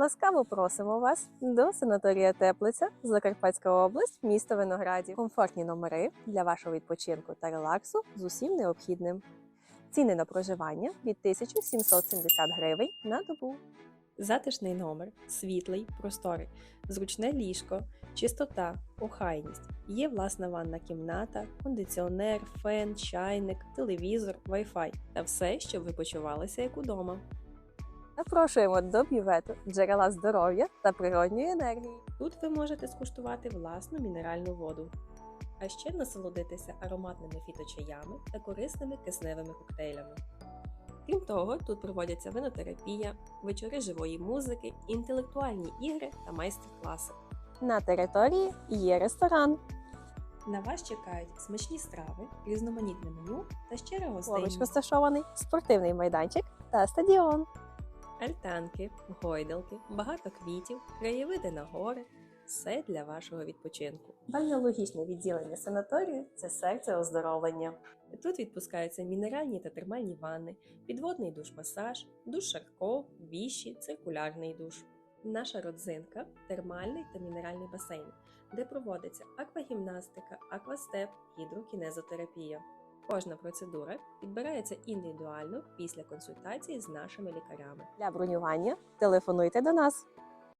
Ласкаво просимо вас до санаторія Теплиця, Закарпатська область, місто Виноградів. Комфортні номери для вашого відпочинку та релаксу з усім необхідним. Ціни на проживання від 1770 гривень на добу. Затишний номер, світлий, просторий, зручне ліжко, чистота, охайність. Є власна ванна кімната, кондиціонер, фен, чайник, телевізор, Wi-Fi та все, щоб ви почувалися як удома. Запрошуємо до бювету джерела здоров'я та природньої енергії. Тут ви можете скуштувати власну мінеральну воду, а ще насолодитися ароматними фіточаями та корисними кисневими коктейлями. Крім того, тут проводяться винотерапія, вечори живої музики, інтелектуальні ігри та майстер-класи. На території є ресторан. На вас чекають смачні страви, різноманітне меню та щира гостинність. Поруч розташований спортивний майданчик та стадіон. Альтанки, гойдалки, багато квітів, краєвиди на гори все для вашого відпочинку. Бальнеологічне відділення санаторію це серце оздоровлення. Тут відпускаються мінеральні та термальні ванни, підводний душ-масаж, душ Шарко, віші, циркулярний душ. Наша родзинка термальний та мінеральний басейн, де проводиться аквагімнастика, аквастеп, гідрокінезотерапія. Кожна процедура підбирається індивідуально після консультації з нашими лікарями. Для бронювання телефонуйте до нас